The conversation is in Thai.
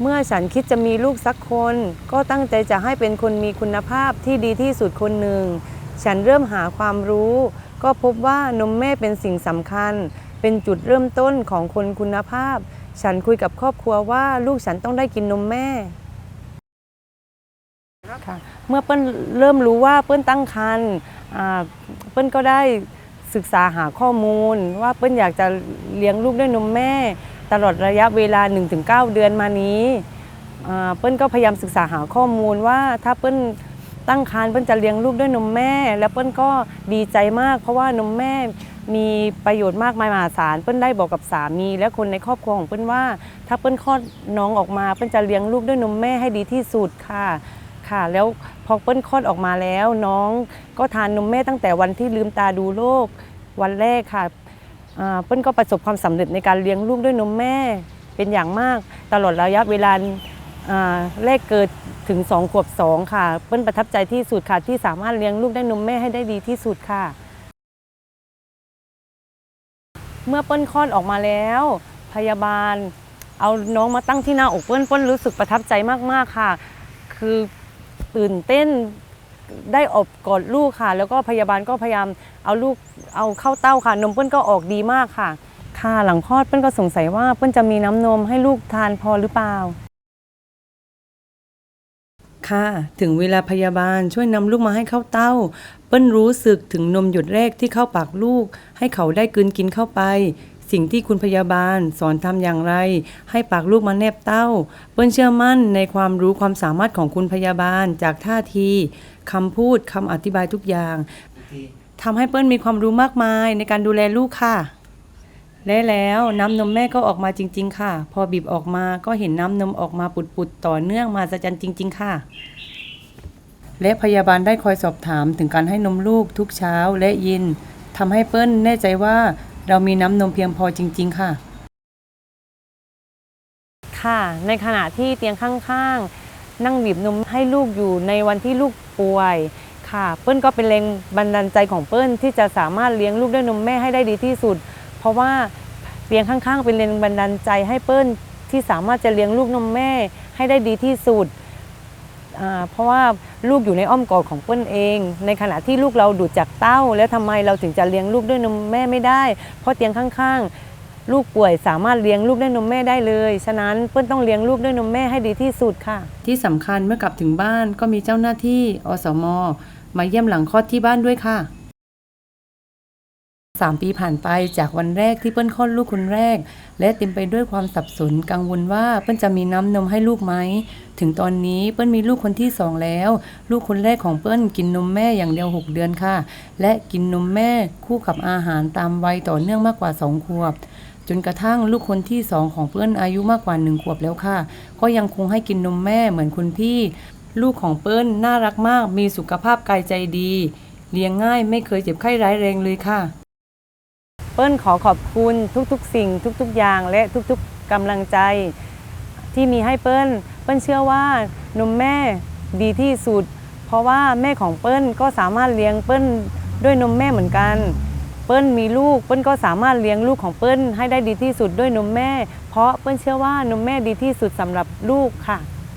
เมื่อฉันคิดจะมีลูกสักคน ก็ตั้งใจจะให้เป็นคนมีคุณภาพที่ดีที่สุดคนหนึ่ง ฉันเริ่มหาความรู้ ก็พบว่านมแม่เป็นสิ่งสำคัญ เป็นจุดเริ่มต้นของคนคุณภาพ ฉันคุยกับครอบครัวว่าลูกฉันต้องได้กินนมแม่ค่ะเมื่อเปิ้ลเริ่มรู้ว่าเปิ้ลตั้งครรภ์อ่าเปิ้ลก็ได้ศึกษาหาข้อมูล ว่าเปิ้ลอยากจะเลี้ยงลูกด้วยนมแม่ ตลอดระยะเวลา 1-9 เดือนมานี้เปิ้ลก็พยายามศึกษาหาข้อมูลว่าถ้าเปิ้ลตั้งครรภ์เปิ้ลจะเลี้ยงลูกด้วยนมแม่ แล้วเปิ้ลก็ดีใจมาก เพราะว่านมแม่มีประโยชน์มากมายมหาศาลเปิ้ลได้บอกกับสามี และคนในครอบครัวของเปิ้ลว่า ถ้าเปิ้ลคลอดน้องออกมาเปิ้ลจะเลี้ยงลูกด้วยนมแม่ให้ดีที่สุดค่ะค่ะ แล้วพอเปิ้ลคลอดออกมาแล้ว น้องก็ทานนมแม่ตั้งแต่วันที่ลืมตาดูโลกวันแรกค่ะ เปิ้ลก็ประสบความสำเร็จในการเลี้ยงลูกด้วยนมแม่เป็นอย่างมาก ตลอดระยะเวลาแรกเกิดถึง2ขวบ2ค่ะ เปิ้ลประทับใจที่สุดค่ะที่สามารถเลี้ยงลูกได้นมแม่ให้ได้ดีที่สุดค่ะ เมื่อเปิ้ลคลอดออกมาแล้ว พยาบาล เอาน้องมาตั้งที่หน้าอกเปิ้ลเปิ้ลรู้สึกประทับใจมากๆค่ะ คือตื่นเต้น ได้อบกอดลูกค่ะ แล้วก็พยาบาลก็พยายามเอาลูกเอาเข้าเต้าค่ะ นมเปิ้ลก็ออกดีมากค่ะ ค่ะหลังคลอดเปิ้ลก็สงสัยว่าเปิ้ลจะมีน้ำนมให้ลูกทานพอหรือเปล่า ค่ะ ถึงเวลาพยาบาลช่วยนำลูกมาให้เข้าเต้า เปิ้ลรู้สึกถึงนมหยดแรกที่เข้าปากลูก ให้เขาได้กลืนกินเข้าไป สิ่งที่คุณพยาบาลสอนทำอย่างไร ให้ปากลูกมาแนบเต้า เปิ้ลเชื่อมั่นในความรู้ความสามารถของคุณพยาบาลจากท่าทีคำพูดคำอธิบายทุกอย่างทำให้เปิ้ลมีความรู้มากมายในการดูแลลูกค่ะและแล้วน้ำนมแม่ก็ออกมาจริง ๆ ค่ะ พอบีบออกมาก็เห็นน้ำนมออกมาปุดๆต่อเนื่องมาสะจันจริง ๆ ค่ะ และพยาบาลได้คอยสอบถามถึงการให้นมลูกทุกเช้าและเย็นทำให้เปิ้ลแน่ใจว่า เรามีน้ำนมเพียงพอจริง ๆ ค่ะ ค่ะ ในขณะที่เตียงข้างๆ นั่งบีบนมให้ลูกอยู่ในวันที่ลูกป่วย ค่ะ เปิ้ลก็เป็นแรงบันดาลใจของเปิ้ลที่จะสามารถเลี้ยงลูกด้วยนมแม่ให้ได้ดีที่สุด เพราะว่าเตียงข้างๆ เป็นแรงบันดาลใจให้เปิ้ลที่สามารถจะเลี้ยงลูกนมแม่ให้ได้ดีที่สุด เพราะว่าลูกอยู่ในอ้อมกอดของเปิ้ลเอง ในขณะที่ลูกเราดูดจากเต้า แล้วทำไมเราถึงจะเลี้ยงลูกด้วยนมแม่ไม่ได้ เพราะเตียงข้างๆ ลูกป่วยสามารถเลี้ยงลูกด้วยนมแม่ได้เลย ฉะนั้นเปิ้ลต้องเลี้ยงลูกด้วยนมแม่ให้ดีที่สุดค่ะ ที่สำคัญเมื่อกลับถึงบ้านก็มีเจ้าหน้าที่อสม มาเยี่ยมหลังคลอดที่บ้านด้วยค่ะ สามปีผ่านไปจากวันแรกที่เปิ้ลคลอดลูกคนแรก และเต็มไปด้วยความสับสนกังวลว่าเปิ้ลจะมีน้ำนมให้ลูกไหม ถึงตอนนี้เปิ้ลมีลูกคนที่สองแล้ว ลูกคนแรกของเปิ้ลกินนมแม่อย่างเดียว 6 เดือนค่ะ และกินนมแม่คู่กับอาหารตามวัยต่อเนื่องมากกว่า 2 ขวบ จนกระทั่งลูกคนที่สองของเปิ้ลอายุมากกว่า1ขวบแล้วค่ะ ก็ยังคงให้กินนมแม่เหมือนคุณพี่ ลูกของเปิ้ลน่ารักมากมีสุขภาพกายใจดีเลี้ยงง่ายไม่เคยเจ็บไข้ร้ายแรงเลยค่ะ เปิ้ลขอขอบคุณทุกๆ สิ่งทุกๆ อย่างและทุกๆกำลังใจ ที่มีให้เปิ้ล เปิ้ลเชื่อว่านมแม่ดีที่สุด เพราะว่าแม่ของเปิ้ลก็สามารถเลี้ยงเปิ้ลด้วยนมแม่เหมือนกัน เปิ้ลมีลูกเปิ้ลก็สามารถเลี้ยงลูกของเปิ้ลให้ได้ดีที่สุดด้วยนมแม่ เพราะเปิ้ลเชื่อว่านมแม่ดีที่สุดสำหรับลูกค่ะ